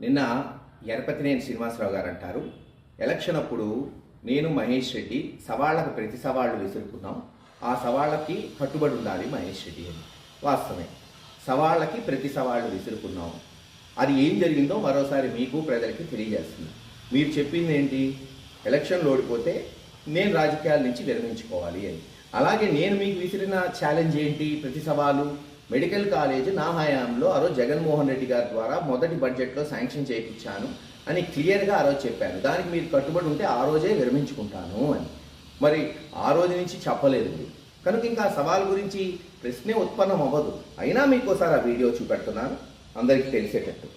నిన్న ఎరపతినేని శ్రీనివాసరావు గారు అంటారు ఎలక్షన్ అప్పుడు నేను మహేష్ రెడ్డి సవాళ్ళకు ప్రతి సవాళ్ళు విసురుకున్నాం. ఆ సవాళ్ళకి కట్టుబడి ఉండాలి మహేష్ రెడ్డి అని. వాస్తవమే. సవాళ్ళకి ప్రతి సవాళ్ళు విసురుకున్నాం. అది ఏం జరిగిందో మరోసారి మీకు ప్రజలకి తెలియజేస్తుంది మీరు చెప్పింది ఏంటి? ఎలక్షన్లు ఓడిపోతే నేను రాజకీయాల నుంచి విరమించుకోవాలి అని. అలాగే నేను మీకు విసిరిన ఛాలెంజ్ ఏంటి? ప్రతి సవాలు? మెడికల్ కాలేజ్ నా హయాంలో ఆ రోజు జగన్మోహన్ రెడ్డి గారి ద్వారా మొదటి బడ్జెట్లో శాంక్షన్ చేయించాను అని క్లియర్గా ఆ రోజు చెప్పాను దానికి మీరు కట్టుబడి ఉంటే ఆ రోజే విరమించుకుంటాను అని. మరి ఆ రోజు నుంచి చెప్పలేదు మీరు. కనుక ఇంకా ఆ సవాల్ గురించి ప్రశ్నే ఉత్పన్నం అవ్వదు. అయినా మీకోసారి ఆ వీడియో చూపెడుతున్నాను. అందరికీ తెలిసేటట్టు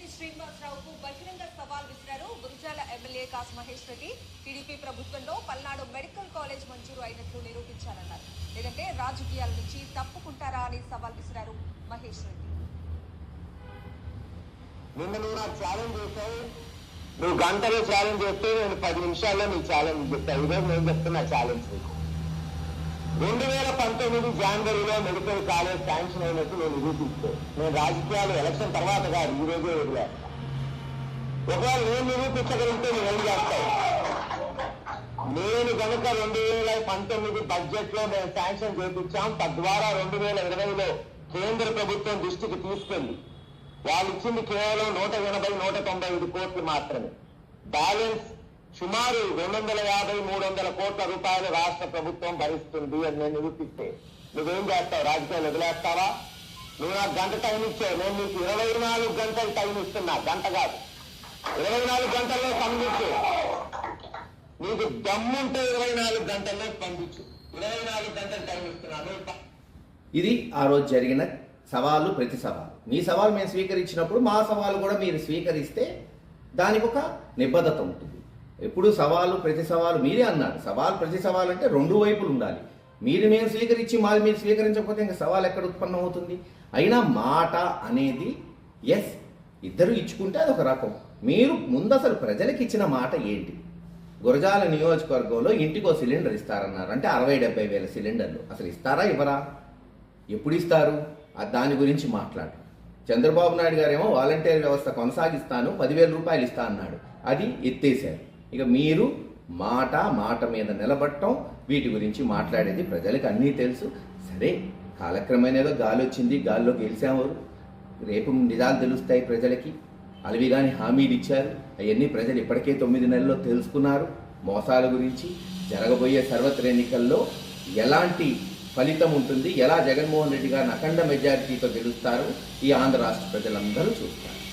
టి శ్రీనివాసరావుకు బహిరంగ సవాల్ విసిరారు గురిజాల ఎమ్మెల్యే కాసు మహేష్ రెడ్డి టీడీపీ ప్రభుత్వంలో పల్నాడు మెడికల్ కాలేజ్ మంజూరు అయినట్లు నిరూపించాలన్నారు లేదంటే రాజకీయాల నుంచి తప్పుకుంటారా అని సవాల్ విసిరారు మహేష్ రెడ్డి. నిన్న నువ్వు నాకు ఛాలెంజ్ చేశావు. నువ్వు గంటలో ఛాలెంజ్ చేస్తే నేను పది నిమిషాల్లో నీకు ఛాలెంజ్ చెప్తాను ఈరోజు నేను చెప్తున్నా ఛాలెంజ్ నీకు. రెండు వేల పంతొమ్మిది జనవరిలో మెడికల్ కాలేజ్ శాంక్షన్ అయినట్టు నేను నిరూపిస్తే. నేను రాజకీయాలు ఎలక్షన్ తర్వాత కాదు ఈ రోజే వదిలేస్తా. ఒకవేళ నేను నిరూపించగలిగితే నువ్వు ఏం చేస్తావు నేను కనుక రెండు వేల పంతొమ్మిది బడ్జెట్లో మేము శాంక్షన్ చేపించాం తద్వారా రెండు వేల ఇరవైలో కేంద్ర ప్రభుత్వం దృష్టికి తీసుకెళ్ళి వాళ్ళు ఇచ్చింది కేవలం నూట ఎనభై నూట తొంభై ఐదు కోట్లు మాత్రమే. బ్యాలెన్స్ సుమారు రెండు వందల యాభై మూడు వందల కోట్ల రూపాయలు రాష్ట్ర ప్రభుత్వం భరిస్తుంది అని నేను నిరూపిస్తే నువ్వేం చేస్తావు? రాజకీయాలు వదిలేస్తావా? నువ్వు నాకు గంట టైం ఇచ్చావు. నేను నీకు ఇరవై నాలుగు గంటలు టైం ఇస్తున్నా. గంట కాదు. ఇరవై నాలుగు గంటల్లో పంపించు నీకు దమ్ముంటే ఇరవై నాలుగు గంటల్లో పంపించు ఇరవై నాలుగు గంటలు టైం ఇస్తున్నాను ఇది ఆ రోజు జరిగిన సవాళ్ళు ప్రతి సవాలు. మీ సవాలు మేము స్వీకరించినప్పుడు మా సవాలు కూడా మీరు స్వీకరిస్తే దానికి ఒక నిబద్ధత ఉంటుంది. ఎప్పుడు సవాలు ప్రతి సవాలు మీరే అన్నారు. సవాలు ప్రతి సవాలు అంటే రెండు వైపులు ఉండాలి. మీరు మేము స్వీకరించి మాది మీరు స్వీకరించకపోతే ఇంకా సవాల్ ఎక్కడ ఉత్పన్నం అవుతుంది అయినా మాట అనేది ఎస్ ఇద్దరు ఇచ్చుకుంటే అది ఒక రకం. మీరు ముందు అసలు ప్రజలకు ఇచ్చిన మాట ఏంటి? గురజాల నియోజకవర్గంలో ఇంటికో సిలిండర్ ఇస్తారన్నారు. అంటే అరవై డెబ్బై వేల సిలిండర్లు. అసలు ఇస్తారా ఇవ్వరా? ఎప్పుడు ఇస్తారు? దాని గురించి మాట్లాడు. చంద్రబాబు నాయుడు గారేమో వాలంటీర్ వ్యవస్థ కొనసాగిస్తాను పదివేల రూపాయలు ఇస్తా అన్నాడు. అది ఎత్తేసారు ఇక మీరు మాట మాట మీద నిలబడటం వీటి గురించి మాట్లాడేది ప్రజలకు అన్నీ తెలుసు. సరే కాలక్రమేణా గాలి వచ్చింది గాల్లో గెలిచామరు. రేపు నిజాలు తెలుస్తాయి ప్రజలకి. అలవిగాని హామీలు ఇచ్చారు. అవన్నీ ప్రజలు ఇప్పటికే తొమ్మిది నెలల్లో తెలుసుకున్నారు. మోసాల గురించి జరగబోయే సర్వత్ర ఎన్నికల్లో ఎలాంటి ఫలితం ఉంటుంది? ఎలా జగన్మోహన్ రెడ్డి గారిని అఖండ మెజారిటీతో గెలుస్తారు? ఈ ఆంధ్ర రాష్ట్ర ప్రజలందరూ చూస్తారు.